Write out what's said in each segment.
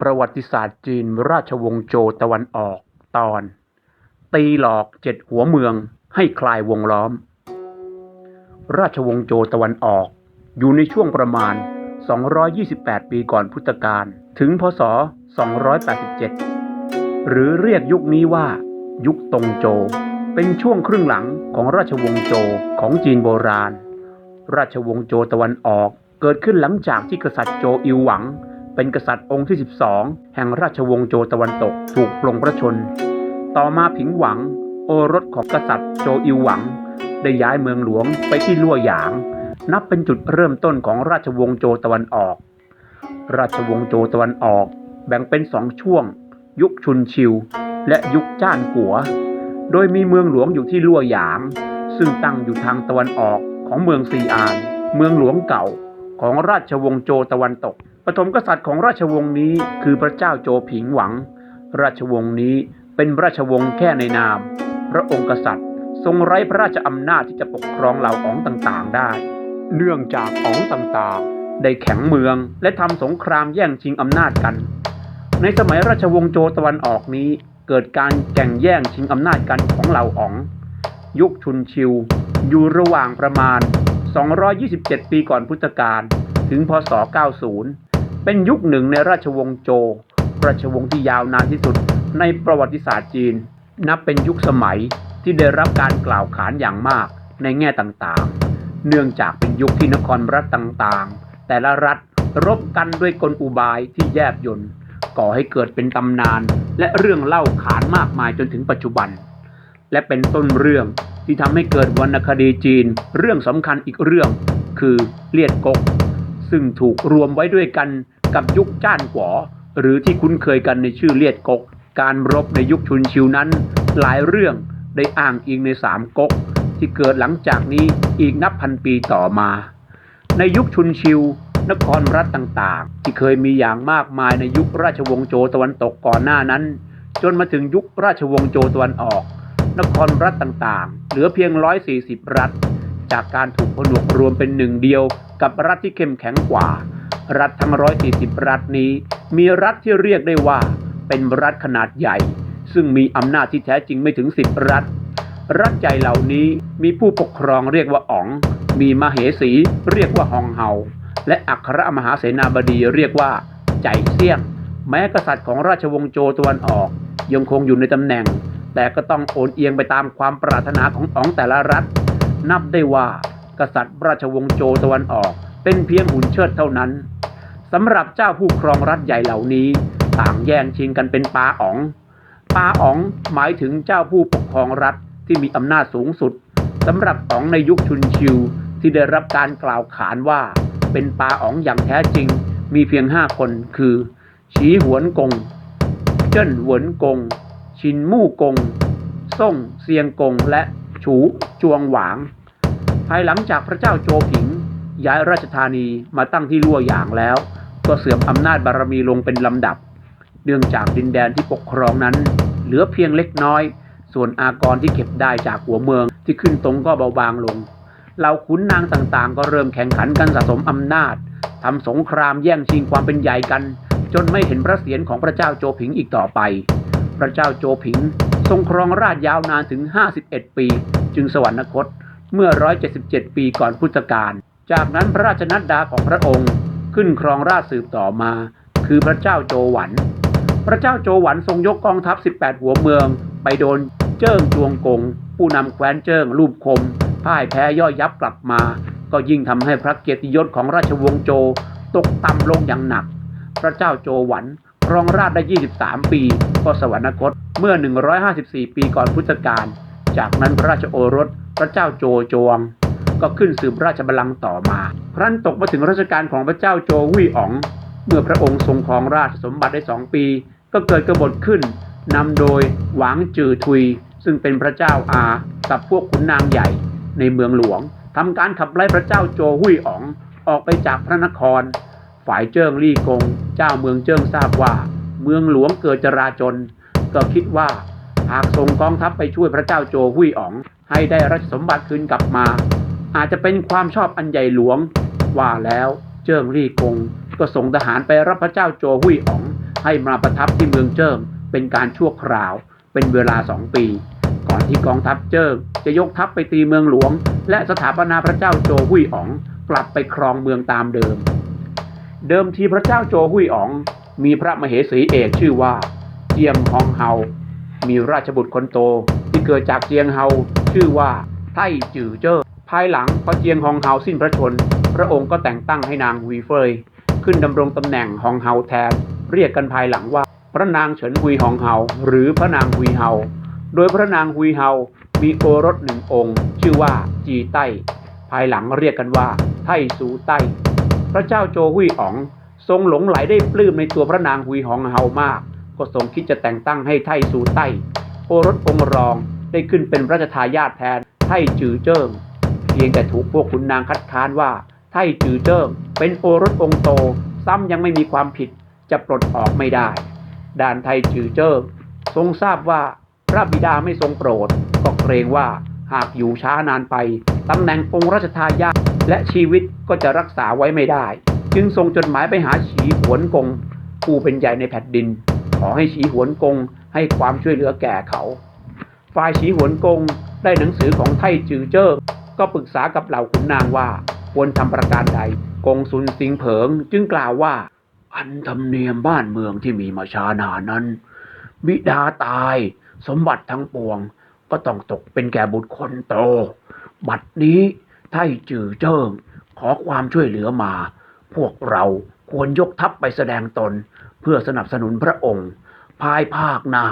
ประวัติศาสตร์จีนราชวงศ์โจวตะวันออกตอน ตีหลอกเจ็ดหัวเมืองให้คลายวงล้อม ราชวงศ์โจวตะวันออก อยู่ในช่วงประมาณ 228 ปีก่อนพุทธกาลถึงพศ 287 หรือเรียกยุคนี้ว่า ยุคตงโจ เป็นช่วงครึ่งหลังของราชวงศ์โจของจีนโบราณ ราชวงศ์โจตะวันออกเกิดขึ้นหลังจากที่กษัตริย์โจอิวหวัง เป็นกษัตริย์องค์ที่ 12 แห่งราชวงศ์โจตะวันตก ถูกปลงพระชน ต่อมาผิงหวัง โอรสของกษัตริย์โจอิวหวัง ได้ย้ายเมืองหลวงไปที่ลั่วหยาง นับเป็นจุดเริ่มต้นของราชวงศ์โจตะวันออก ราชวงศ์โจตะวันออก แบ่งเป็นสองช่วง ยุคชุนชิว และยุคจ้านกัว โดยมีเมืองหลวงอยู่ที่ลั่วหยาง ซึ่งตั้งอยู่ทางตะวันออกของเมืองซีอาน เมืองหลวงเก่า ของราชวงศ์โจตะวันตก ปฐมกษัตริย์ของราชวงศ์นี้คือพระเจ้าโจผิงหวัง ราชวงศ์นี้เป็นราชวงศ์แค่ในนาม พระองค์กษัตริย์ ทรงไร้พระราชอำนาจที่จะปกครองเหล่าอ๋องต่างๆได้ เนื่องจากอ๋องต่างๆ ได้แข็งเมืองและทำสงครามแย่งชิงอำนาจกัน ในสมัยราชวงศ์โจตะวันออกนี้เกิดการแข่งแย่งชิงอำนาจกันของเหล่าอ๋อง ยุคชุนชิว อยู่ระหว่างประมาณ 227 ปีก่อนพุทธกาลถึงพศ 90 เป็นยุคหนึ่งในราชวงศ์โจวราชวงศ์ที่ยาวนานที่สุดในประวัติศาสตร์จีน นับเป็นยุคสมัยที่ได้รับการกล่าวขานอย่างมากในแง่ต่างๆ เนื่องจากเป็นยุคที่นครรัฐต่างๆ แต่ละรัฐรบกันด้วยกลอุบายที่แยบยลก่อให้เกิดเป็นตำนาน และเรื่องเล่าขานมากมายจนถึงปัจจุบัน และเป็นต้นเรื่อง ที่ทำให้เกิดวรรณคดีจีน เรื่องสำคัญอีกเรื่อง คือเลียดกก ซึ่งถูกรวมไว้ด้วยกันกับยุคจ้านกวอหรือที่คุ้นเคยกันในชื่อเลียดกก การรบในยุคชุนชิวนั้น หลายเรื่องได้อ้างอิงในสามก๊กที่เกิดหลังจากนี้อีกนับพันปีต่อมา ในยุคชุนชิว นครรัฐต่างๆ ที่เคยมีอย่างมากมายในยุคราชวงศ์โจตะวันตกก่อนหน้านั้น จนมาถึงยุคราชวงศ์โจตะวันออก นครรัฐต่างๆ เหลือเพียง 140 รัฐ จากการถูกผนวกรวมเป็นหนึ่งเดียวกับรัฐที่เข้มแข็งกว่า รัฐทั้ง 140 รัฐนี้ มีรัฐที่เรียกได้ว่า เป็นรัฐขนาดใหญ่ ซึ่งมีอำนาจที่แท้จริงไม่ถึง 10 รัฐ รัฐใหญ่เหล่านี้มีผู้ปกครองเรียกว่าอ๋อง มีมเหสีเรียกว่าฮองเฮาและอัครมหาเสนาบดีเรียกว่า ใจเสี่ยง แม้กษัตริย์ของราชวงศ์โจตะวันออก ยังคงอยู่ในตำแหน่ง แต่ก็ต้องโอนเอียงไปตามความปรารถนาของอ๋องแต่ละรัฐ นับได้ว่ากษัตริย์ราชวงศ์โจตะวันออก เป็นเพียงหุ่นเชิดเท่านั้นสำหรับเจ้าผู้ครองรัฐใหญ่เหล่านี้ ต่างแย่งชิงกันเป็นปาอ๋องปาอ๋องหมายถึงเจ้าผู้ปกครองรัฐที่มีอำนาจสูงสุดสำหรับอ๋องในยุคชุนชิวที่ได้รับการกล่าวขานว่า เป็นปาอ๋องอย่างแท้จริง มีเพียงห้าคนคือฉีหวนกง เจิ้นหวนกง ชินมู่กง ซ่งเซียงกงและฉูจวงหวาง ภายหลังจากพระเจ้าโจผิง ย้ายราชธานีมาตั้งที่ลั่วหยางแล้ว ก็เสื่อมอำนาจบารมีลงเป็นลำดับ เนื่องจากดินแดนที่ปกครองนั้น เหลือเพียงเล็กน้อย ส่วนอากรที่เก็บได้จากหัวเมืองที่ขึ้นตรงก็เบาบางลงเหล่าขุนนางต่างๆ ก็เริ่มแข่งขันกันสะสมอำนาจทำสงครามแย่งชิงความเป็นใหญ่กัน จนไม่เห็นพระเศียรของพระเจ้าโจผิงอีกต่อไป พระเจ้าโจผิง ทรงครองราชยาวนานถึง 51 ปี จึงสวรรคตเมื่อ 177 ปีก่อนพุทธกาล จากนั้นพระราชนัดดาของพระองค์ขึ้นครองราชสืบต่อมา คือพระเจ้าโจหวัน พระเจ้าโจหวันทรงยกกองทัพ 18 หัวเมือง ไปโดนเจิ้งจวงกง ผู้นำแคว้นเจิ้งรูปคมพ่ายแพ้ย่อยยับกลับมา ก็ยิ่งทำให้พระเกียรติยศของราชวงศ์โจตกต่ำลงอย่างหนัก พระเจ้าโจหวัน ครองราชได้ 23 ปี ก็สวรรคตเมื่อ 154 ปีก่อนพุทธกาล จากนั้นพระราชโอรสพระเจ้าโจจวงก็ขึ้นสืบราชบัลลังก์ต่อมา ครั้นตกมาถึงรัชกาลของพระเจ้าโจหุยอ๋อง เมื่อพระองค์ทรงครองราชสมบัติได้สองปี ก็เกิดกบฏขึ้นนำโดยหวางจือทุย ซึ่งเป็นพระเจ้าอากับพวกขุนนางใหญ่ในเมืองหลวงทำการขับไล่พระเจ้าโจหุยอ๋องออกไปจากพระนคร ฝ่ายเจิ้งลี่กง เจ้าเมืองเจิ้งทราบว่า เมืองหลวงเกิดจราจน ก็คิดว่าหากส่งกองทัพไปช่วยพระเจ้าโจหุยอ๋อง ให้ได้ราชสมบัติคืนกลับมา อาจจะเป็นความชอบอันใหญ่หลวง ว่าแล้วเจิ้งลี่กง ก็ส่งทหารไปรับพระเจ้าโจหุยอ๋อง ให้มาประทับที่เมืองเจิ้งเป็นการชั่วคราว เป็นเวลาสองปี ก่อนที่กองทัพเจิ้งจะยกทัพไปตีเมืองหลวง และสถาปนาพระเจ้าโจหุยอ๋อง กลับไปครองเมืองตามเดิม เดิมทีพระเจ้าโจหุยอ๋อง มีพระมเหสีเอกชื่อว่าเจียงฮองเฮา มีราชบุตรคนโตที่เกิดจากเจียงเฮาชื่อว่าไท่จือเจ้อภายหลังพอเจียงฮองเฮาสิ้นพระชน พระองค์ก็แต่งตั้งให้นางฮุยเฟย ขึ้นดำรงตำแหน่งฮองเฮาแทน เรียกกันภายหลังว่า พระนางเฉินฮุยฮองเฮาหรือพระนางฮุยเฮา โดยพระนางฮุยเฮา มีโอรสหนึ่งองค์ ชื่อว่าจีไต้ ภายหลังเรียกกันว่าไท่สูไต้ พระเจ้าโจหุยอ๋อง ทรงหลงไหลได้ปลื้มในตัวพระนางฮุยฮองเฮามาก ก็ทรงคิดจะแต่งตั้งให้ไท่สูไต้โอรสองค์รองได้ขึ้นเป็นราชทายาทแทนไท่จือเจิ้งเพียงแต่ถูกพวกขุนนางคัดค้านว่าไท่จือเจิ้งเป็นโอรสองค์โต ซ้ำยังไม่มีความผิดจะปลดออกไม่ได้ด้านไท่จือเจิ้งทรงทราบว่าพระบิดาไม่ทรงโปรด ก็เกรงว่าหากอยู่ช้านานไปตำแหน่งองค์รัชทายาทและชีวิต ก็จะรักษาไว้ไม่ได้ จึงส่งจดหมายไปหาฉีหวนกง ผู้เป็นใหญ่ในแผ่นดิน ขอให้ฉีหวนกงให้ความช่วยเหลือแก่เขาฝ่ายฉีหวนกงได้หนังสือของไทจือเจิ้งก็ปรึกษากับเหล่าขุนนางว่าควรทำประการใด กงซุนสิงเผิงจึงกล่าวว่า อันธรรมเนียมบ้านเมืองที่มีมาช้านานนั้น บิดาตายสมบัติทั้งปวง ก็ต้องตกเป็นแก่บุตรคนโต บัดนี้ไทจือเจิ้ง ขอความช่วยเหลือมา พวกเราควรยกทัพไปแสดงตน เพื่อสนับสนุนพระองค์ ภายภาคหน้า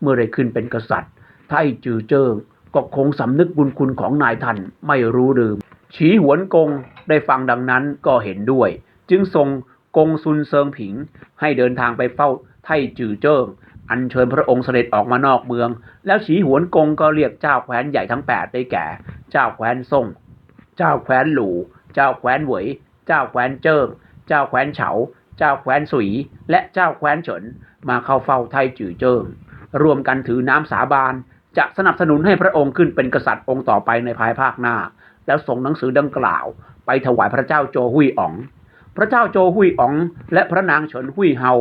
เมื่อได้ขึ้นเป็นกษัตริย์ ไทจือเจิ้งก็คงสำนึกบุญคุณของนายท่านไม่รู้ลืม ฉีหวนกงได้ฟังดังนั้นก็เห็นด้วย จึงส่งกงซุนเซิงผิง ให้เดินทางไปเฝ้าไทจือเจิ้งอัญเชิญพระองค์เสด็จออกมานอกเมือง แล้วฉีหวนกงก็เรียกเจ้าแคว้นใหญ่ทั้งแปดได้แก่ เจ้าแคว้นซ่ง เจ้าแคว้นหลู่ เจ้าแคว้นเหวย เจ้าแคว้นเจิ้ง เจ้าแคว้นเฉา เจ้าแคว้นสุย และเจ้าแคว้นเฉิน มาเข้าเฝ้าไทจือเจิ้ง รวมกันถือน้ำสาบานจะสนับสนุนให้พระองค์ขึ้นเป็นกษัตริย์องค์ต่อไปในภายภาคหน้า แล้วส่งหนังสือดังกล่าว ไปถวายพระเจ้าโจหุยอ๋อง พระเจ้าโจหุยอ๋อง และพระนางเฉินหุยเฮา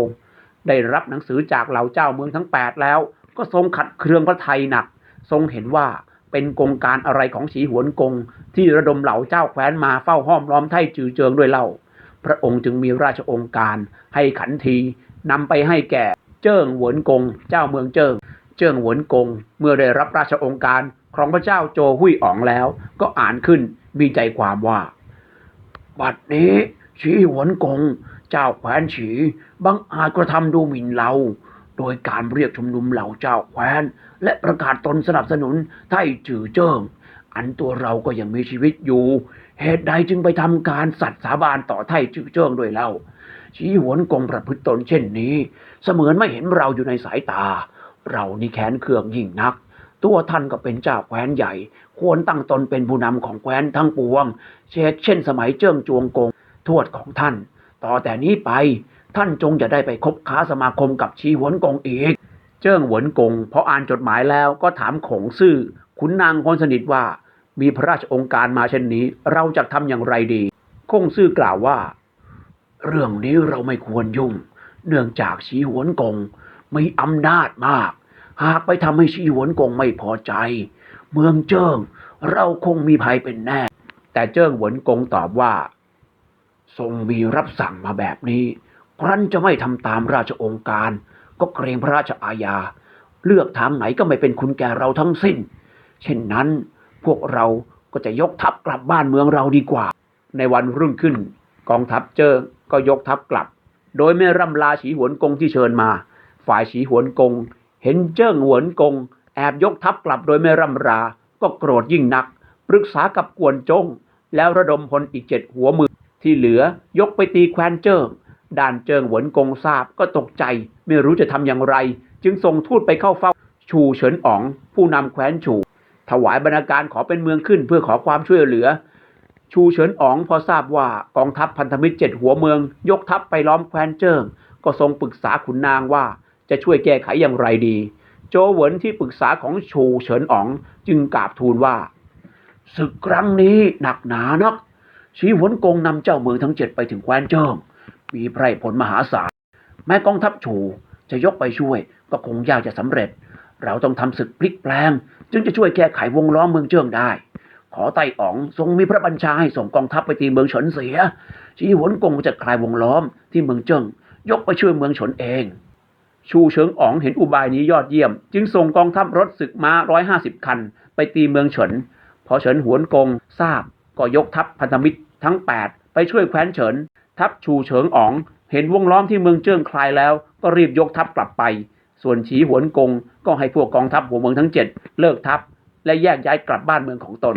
ได้รับหนังสือจากเหล่าเจ้าเมืองทั้ง 8 แล้ว ก็ทรงขัดเคืองพระไทยหนัก ทรงเห็นว่า เป็นกงการอะไรของฉีหวนกง ที่ระดมเหล่าเจ้าแคว้นมาเฝ้าห้อมล้อมไท่จือเจิงด้วยเล่า พระองค์จึงมีราชองค์การให้ขันทีนำไปให้แก่เจิ้งหวนกง เจ้าเมืองเจิ้งเจิ้งหวนกง เมื่อได้รับราชองค์การของพระเจ้าโจหุยอ๋องแล้ว ก็อ่านขึ้นมีใจความว่า บัดนี้ฉีหวนกง เจ้าแคว้นฉีบังอาจกระทำดูหมิ่นเรา โดยการเรียกชุมนุมเหล่าเจ้าแคว้น และประกาศตนสนับสนุนไท่จือเจิ้งอันตัวเราก็ยังมีชีวิตอยู่ เหตุใดจึงไปทำการสัตย์สาบานต่อไท่จือเจิ้งด้วยเล่าชี้หวนกงประพฤติตนเช่นนี้ เสมือนไม่เห็นเราอยู่ในสายตา เรานี่แค้นเคืองยิ่งนัก ตัวท่านก็เป็นเจ้าแคว้นใหญ่ ควรตั้งตนเป็นผู้นำของแคว้นทั้งปวง เช่นเช่นสมัยเจิ้งจวงกงทวดของท่าน ต่อแต่นี้ไปท่านจงจะได้ไปคบค้าสมาคมกับชีหวนกงอีก เจิ้งหวนกงพออ่านจดหมายแล้วก็ถามขงซื่อขุนนางคนสนิทว่า มีพระราชองค์การมาเช่นนี้ เราจะทำอย่างไรดี คงซื่อกล่าวว่า เรื่องนี้เราไม่ควรยุ่ง เนื่องจากชีหวนกงมีอำนาจมาก หากไปทำให้ชีหวนกงไม่พอใจ เมืองเจิ้งเราคงมีภัยเป็นแน่ แต่เจิ้งหวนกงตอบว่า ทรงมีรับสั่งมาแบบนี้ครั้นจะไม่ทำตามราชองค์การ ก็เกรงพระราชอาญา เลือกทางไหนก็ไม่เป็นคุณแก่เราทั้งสิ้น เช่นนั้นพวกเราก็จะยกทัพกลับบ้านเมืองเราดีกว่า ในวันรุ่งขึ้น กองทัพเจิ้งก็ยกทัพกลับ โดยไม่ร่ำลาฉีหวนกงที่เชิญมา ฝ่ายฉีหวนกง เห็นเจิ้งหวนกง แอบยกทัพกลับโดยไม่ร่ำราก็โกรธยิ่งนัก ปรึกษากับกวนจง แล้วระดมพลอีกเจ็ดหัวมือที่เหลือยกไปตีแคว้นเจิ้ง ด่านเจิงหวนกงทราบก็ตกใจไม่รู้จะทำอย่างไร จึงส่งทูตไปเข้าเฝ้าชูเฉินอ๋อง ผู้นำแคว้นชู ถวายบรรณาการขอเป็นเมืองขึ้นเพื่อขอความช่วยเหลือ ชูเฉินอ๋องพอทราบว่ากองทัพพันธมิตรเจ็ดหัวเมือง ยกทัพไปล้อมแคว้นเจิงก็ทรงปรึกษาขุนนางว่าจะช่วยแก้ไขอย่างไรดี โจเหวินที่ปรึกษาของชูเฉินอ๋องจึงกราบทูลว่าศึกครั้งนี้หนักหนานักชีหวนกงนำเจ้าเมืองทั้งเจ็ดไปถึงแคว้นเจิ้ง มีไพรผลมหาศาล แม้กองทัพชูจะยกไปช่วย ก็คงยากจะสำเร็จ เราต้องทำศึกพลิกแปลง จึงจะช่วยแก้ไขวงล้อมเมืองเจิ้งได้ ขอไต่อ๋องทรงมีพระบัญชาให้ส่งกองทัพไปตีเมืองเฉินเสียชีหวนกงจะคลายวงล้อมที่เมืองเจิ้งยกไปช่วยเมืองเฉินเอง ชูเฉิงอ๋องเห็นอุบายนี้ยอดเยี่ยม จึงส่งกองทัพรถศึกม้าร้อยห้าสิบคัน ไปตีเมืองเฉินพอเฉินหวนกงทราบก็ยกทัพพันธมิตรทั้ง 8 ไปช่วยแคว้นเฉิน ทัพชูเฉิงอ๋อง เห็นวงล้อมที่เมืองเจิ้งคลายแล้ว ก็รีบยกทัพกลับไป ส่วนฉีหวนกงก็ให้พวกกองทัพหัวเมืองทั้ง 7 เลิกทัพ และแยกย้ายกลับบ้านเมืองของตน